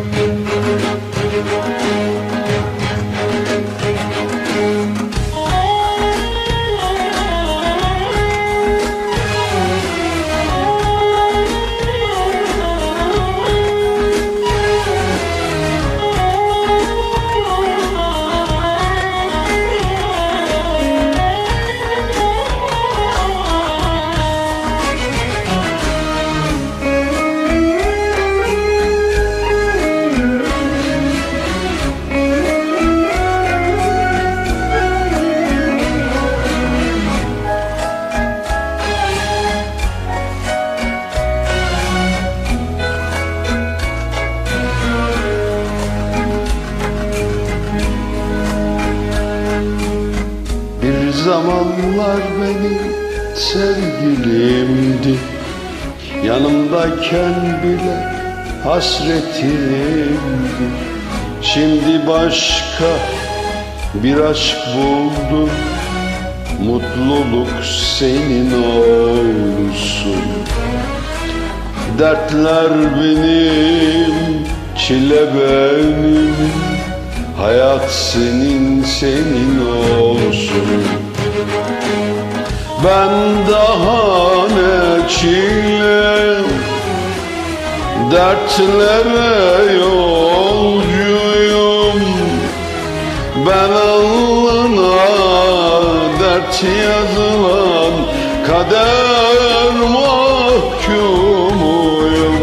Bir zamanlar benim sevgilimdi. Yanımdayken bile hasretimdi. Şimdi başka bir aşk buldum Mutluluk senin olsun. Dertler benim, çile benim. Hayat senin, senin olsun Ben daha ne çile Dertlere yolcuyum Ben alnına dert yazılan Kader mahkumuyum.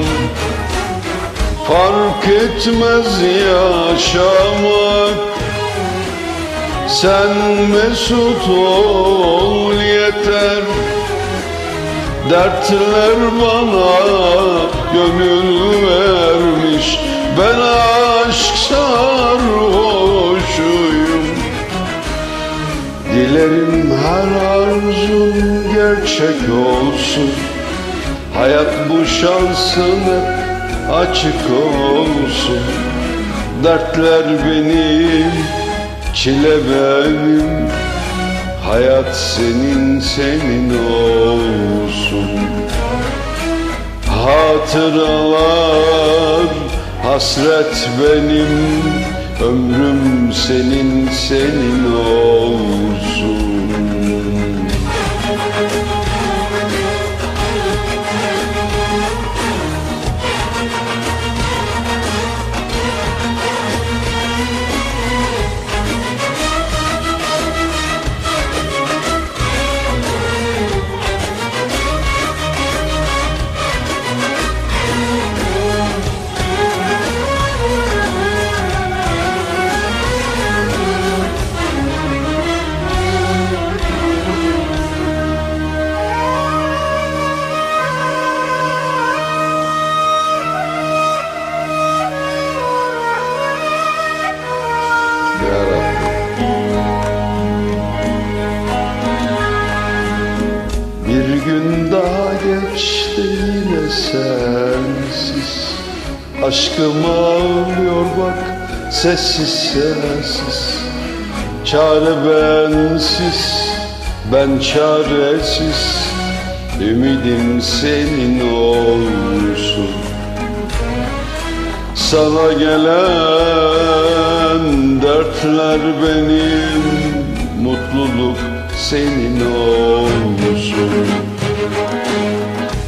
Fark etmez yaşamak Sen mesut ol yeter. Dertler bana gönül vermiş. Ben aşk sarhoşuyum Dilerim her arzun gerçek olsun. Hayat bu şansın açık olsun. Dertler benim, çile benim Hayat senin, senin olsun. Hatıralar, hasret benim Ömrüm senin, senin olsun sensiz. Aşkım ağlıyor bak sessiz sessiz Çare bensiz ben çaresiz. Ümidim senin olsun sana gelen dertler benim Mutluluk senin olsun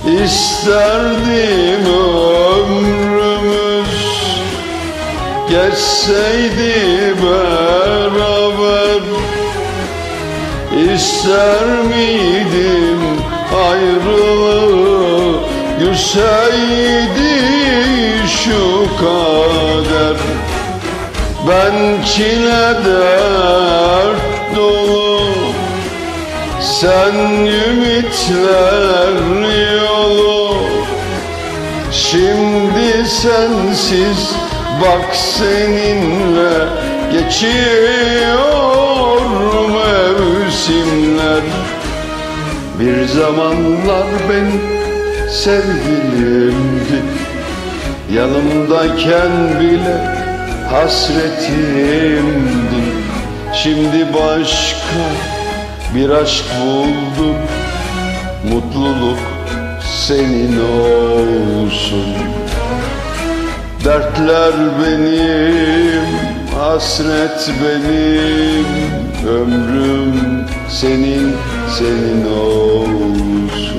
İsterdim ömrümüz Geçseydi beraber. İster miydim ayrılığı Gürseydi şu kader? Ben çile dert dolu Sen ümitler yolu sensiz bak seninle Geçiyor mevsimler? Bir zamanlar benim sevgilimdi. Yanımdayken bile hasretimdin Şimdi başka bir aşk buldum. Mutluluk senin olsun Dertler benim, hasret benim. Ömrüm senin, senin olsun.